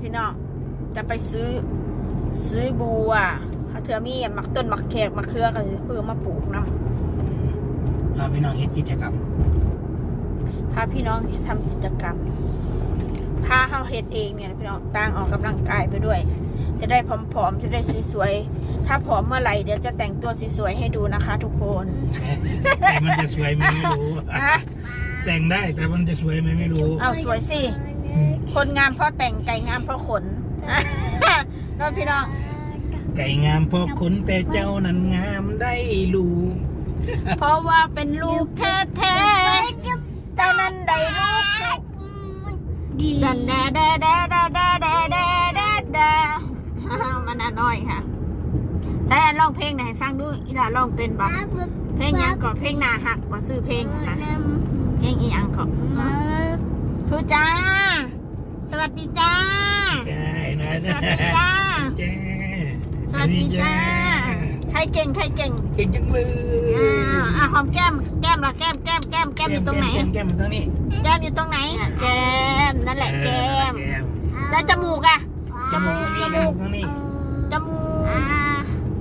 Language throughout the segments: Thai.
พี่น้องจะไปซื้อซื้อบัวถ้าเธอมีหมักต้นหมักแขกหมักเครือก็สิเพื่อมาปลูกนํพาพี่น้องเฮ็ดกิจกรรมพาพี่น้องทำกิจกรรมพาเฮาเฮ็ดเองเนี่ยพี่น้องต่างออกกำลังกายไปด้วย จะได้ผอมๆจะได้สวยๆถ้าผอมเมื่อไหร่เดี๋ยวจะแต่งตัวสวยๆให้ดูนะคะ ทุกคนแต่มันจะสวยไหมไม่รู้ฮะแต่งได้แต่มันจะสวยไหมไม่รู้เอาสวยสิ คนงามเพราะแต่งไก่งามเพราะขนน้องพี่น้อง ไก่งามเพราะขนแต่เจ้านั้นงามได้ลูกเพราะว่าเป็นลูกแท้ๆแต่นั้นได้ลูกดันแดแดแดแดแดแดแดแดแดมันน่ะน้อยค่ะใช่ร้องเพลงไหนอยให้ฟังดูอีหล่าร้องเป็นบ่เพลงหยังก่อนเพลงหนาหักบ่ซื้อเพลงค่ะเพลงอีหยังก่อนทูจ้าส วัสดีจ้าได้นะสวัสดีจ้า จ้าสวัสดีจ้า ใครเก่งใครเก่งเก่งจังเลยอ่าอะหอมแก้ม แก้มละแก้มแก้มแก้มแก้มอยู่ตรงไหน แก้มแก้มอยู่ตรงนี้แก้มอยู่ตรงไหน แก้มนั่นแหละแก้ม แก้มแล้วจมูกอะจมูกจจมูมูกกตรงนี้จมูก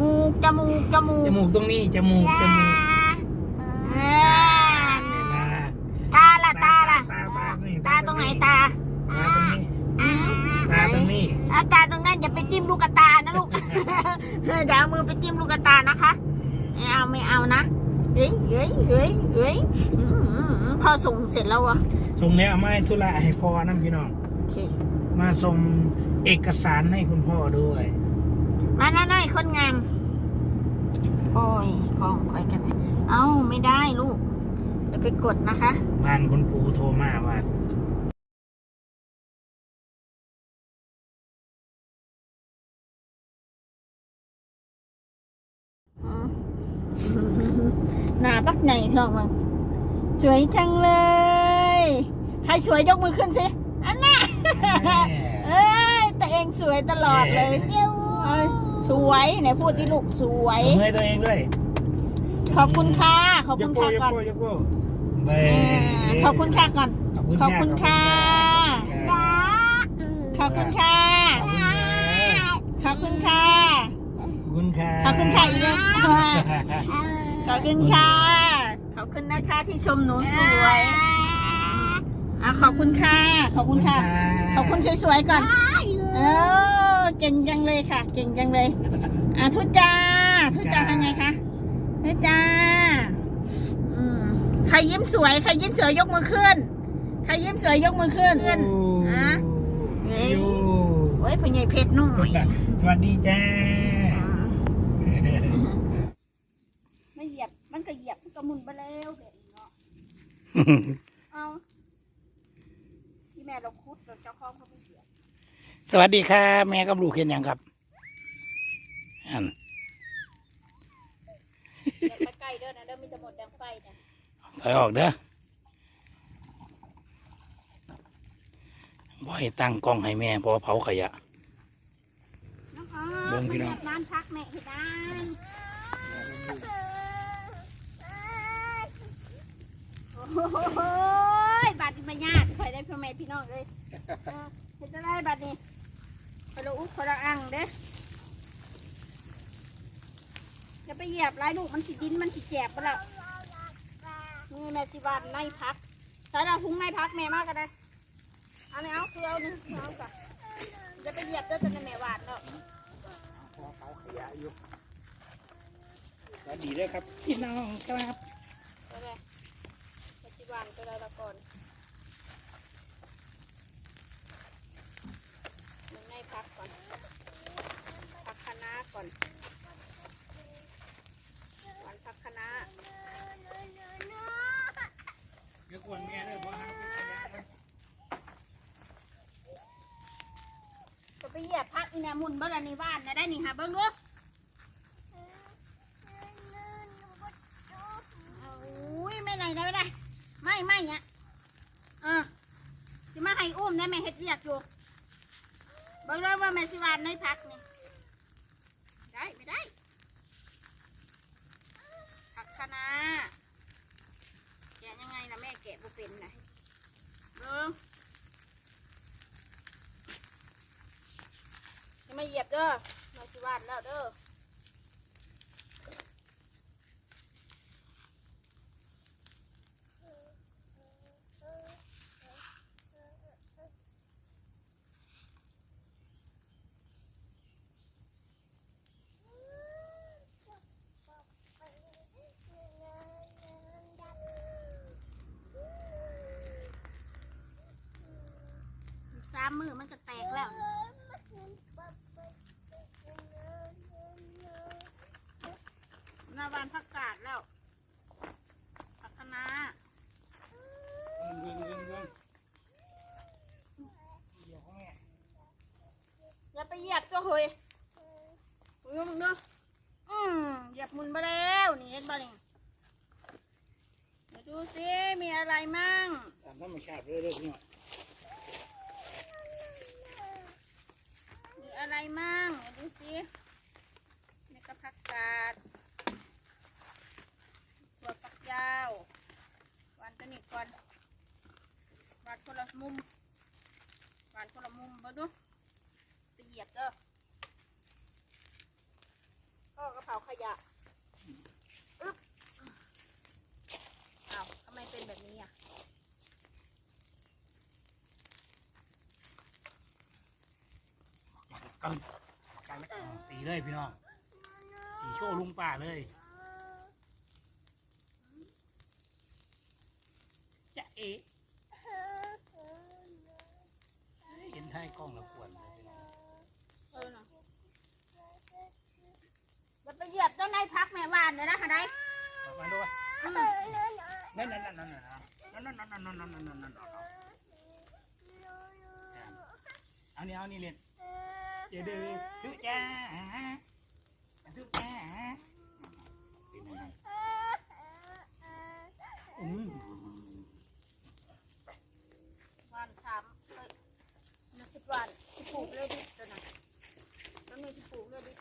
มูกจมูกจมูกจมูกตรงนี้จมูกจมูก อ่า ตา ตาละตาละ ตาตานี่ ตาตรงไหนตา ตาตรงนี้ อืม ตาตรงนี้ อะตาตรงนั้นอย่าไปจิ้ม ลูกกระตานะลูกอย่าเอามือไปจิ้มลูกกระตานะคะไม่เอาไม่เอานะเฮ้ยเฮ้ยเฮ้ยเฮ้ยอืมอืมอืมพอส่งเสร็จแล้ววะส่งแล้วเอามาให้ธุระให้พ่อนั่พี่น้องโอเคมาส่งเอกสารให้คุณพ่อด้วย มาหน้าหน่อยคนงามโอ้ยกล้องคอยกันไหมเอ้าไม่ได้ลูกจะไปกดนะคะบ้านคุณปู่โทรมาว่า อืมห น้าปักใหญ่ลองมาสวยจังเลย ใครสวยยกมือขึ้นสิ อันน่ะเอ้ยแต่เองสวยตลอดเลยเอ้ยสวยไหนพูดดิลูกสวย เมื่อยตัวเองด้วยขอบคุณค่ะ ขอบยคุกณโก้ค่ะยกก่อนโก้ยกโก้เบอ่าขอบคุณค่ะก่อน ขอบคุณค่ะ ขอบคุณค่ะ ขอบคุณค่ะ ขอบคุณค่ะ ขอบคุณค่ะอีกแล้วขอบคุณค่ะ ขอบคุณนะคะที่ชมหนูสวยอะขอบคุณค่ะ ขอบคุณค่ะ ขอบคุณสวยๆก่อน เออ เก่งจังเลยค่ะ เก่งจังเลย อะทุจ้า ทุจ้าทำไงคะทุจ้าอืมใครยิ้มสวย ใครยิ้มสวยยกมือขึ้น ใครยิ้มสวยยกมือขึ้นขึ้นอะเฮ้ยยูโอ้ยพ่อใหญ่เพชรหนุ่ยสวัสดีจ้า ไม่เหยียบ มันก็เหยียบมันก็หมุนไปแล้วเด็กเนาะ เอาที่แม่เราคุดเราเจ้าของเขาไม่เหยียบสวัสดีค่ะ แม่กับลูกเห็นยังครับอันอย่าไปใกล้เด้อนะเด้อมีแต่หมดแดงไฟนะถอยออกเด้อบ่ให้ตั้งกล้องให้แม่เพราะว่าเผาขยะน้องอ๋อเบิ่งพี่น้องร้านพักแม่ที่บ้าน โอ้ยบัตรนี่มาญาติใครได้พ่อแม่พี่น้องเลยเออเห็นจะได้บัตรนี่คนละอุ๊บคนละอังเด้อย่าไปเหยียบไรลูกมันสิดินมันสิแจบไปแล้วนี่แม่สิบานในพักใส่ดาวทุงในพักแม่มากกันนะเอาเนี่ยเอาคือเอาหนึ่งเอาจ้ะจะไปเหยียบเด้อจะในแม่หวานเนาะเผาขยะอยู่สวัสดีด้วยครับพี่น้องครับไปเลย ปฏิบัติไปเลยละก่อนมึงให้พักก่อน พักคณะก่อนวันพักคณะเดี๋ยวกวนแม่ด้วยเพราะว่าขยะมันจะไปเหยียบพักอีเนี่ยหมุนเบิ้งอันนี้บ้านนะได้นี่ค่ะเบิ้งดูเอาอุ้ยไม่ไหนได้ไม่ได้ ไม่ไม่เนี่ยเออสิมาให้อุ้มได้ไหมเฮ็ดเรียกอยู่บิ้งเลยว่าแม่สิวานในพักนี่ได้ไม่ได้ผักคะน้าแกะยังไงนะแม่แกะบ่เป็นนะเบิ้งไม่เหยียบเด้อมาสิวาดแล้วเด้อสามมือมันจะแตกแล้ว หน้าบ้านพักกาดแล้วพัฒนา เงินเงินเงินเดี๋ยวแม่ อ ย่าไปเหยียบตัวเฮ้ยอุ้ยมึงเนาะอืมเหยียบมุนไปแล้วนี่เห็นบ่เนี่ยเดี๋ยวดูสิมีอะไรมั่งตามธรรมชาติเรื่อยๆพี่น้องมีอะไรมั่งเดี๋ยวดูสินี่ก็พักกาดตัวฝักยาวหวานตัวนี้ก่อนหวานคนละมุมหวานคนละมุมมาดูไปเหยียบเด้อก็กระเป๋า ขยะอึ๊บอ้าวทำไมเป็นแบบนี้อะ กันกันตีเลยพี่น้องตีโชว์ลุงป่าเลยจะเอ๋เห็นท้ายกล้องแล้วควรเลยพี่น้อง เออน่ะมันไปเหยียบเจ้านายพักแม่บ้านเลยนะฮะได้ มาดู อืม นั่นนั่นนั่นนั่นนั่นนั่นนั่นนั่นนั่นนั่นนั่นนั่นเอานี่เอานี่เล่นเดี๋ยวดูทุจ้าทุจ้าเป็นยังไงอืมวันสามเอ้ยนักสิบวันที่ปลูกเลยดิตัวน่ะต้นนี้ที่ปลูกเลยดิ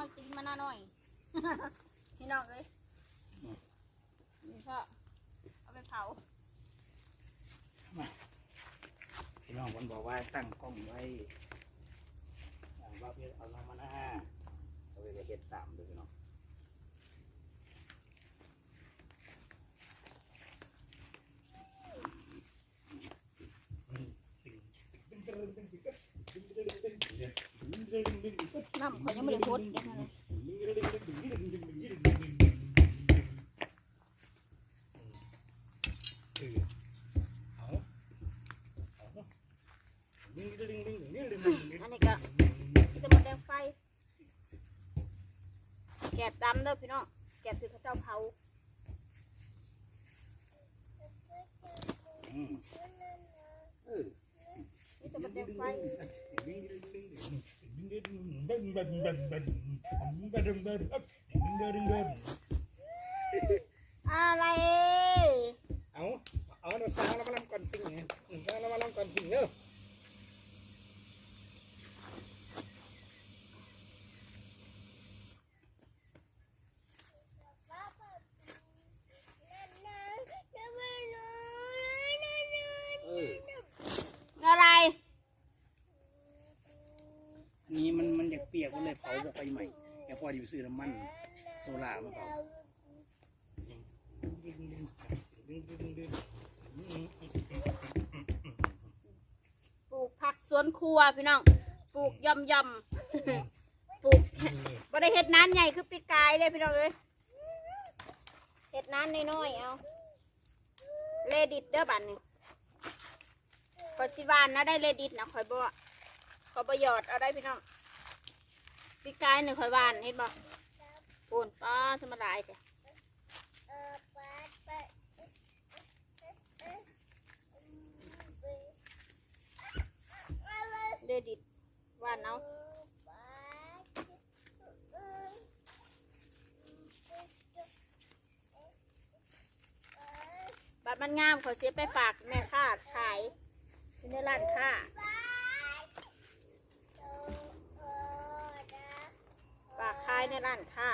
วันตามห้อยตีนมาหน้าหน่อย พี่น้องเอ้ยนี่ก็เอาไปเผาพี่น้องคนบอกว่าตั้งกล้องไว้ว่าเพื่อเอาน้ำมาหน้าเอาไปเห็ดตามเลยพี่น้อง น้ำข่อยยังไม่ได้พดเดี๋ยวนะอันนี้ก็จะมาแดงไฟ แกบดำเด้อพี่น้อง แกบคือพระเจ้าเผานี่จะมาแดงไฟ อะไร เอาากเปียกก็เผาบอกไปใหม่แกพอดีไปซื้อน้ำมันโซล่ามาเผาปลูกผักสวนครัวพี่น้อง ปลูกยำยำปลูกบ่ได้เห็ดนานใหญ่คือปีกายเลยพี่น้องเอ้ยเห็ดนานน้อยๆเอา เลดิตเด้อบัดนี้ขอยสิวานนะได้เลดิตนะข่อยบ่ขอยบ่หยอดเอาได้พี่น้อง ปีกายหนึ่งข่อยวานเห็นบ่โอนป้าสมาลายจ้ะเลดิตวานเอาบัดมันงามขอเสียไปฝากแม่ค้าขายในร้านค้า ฝากขาย ในร้านค้า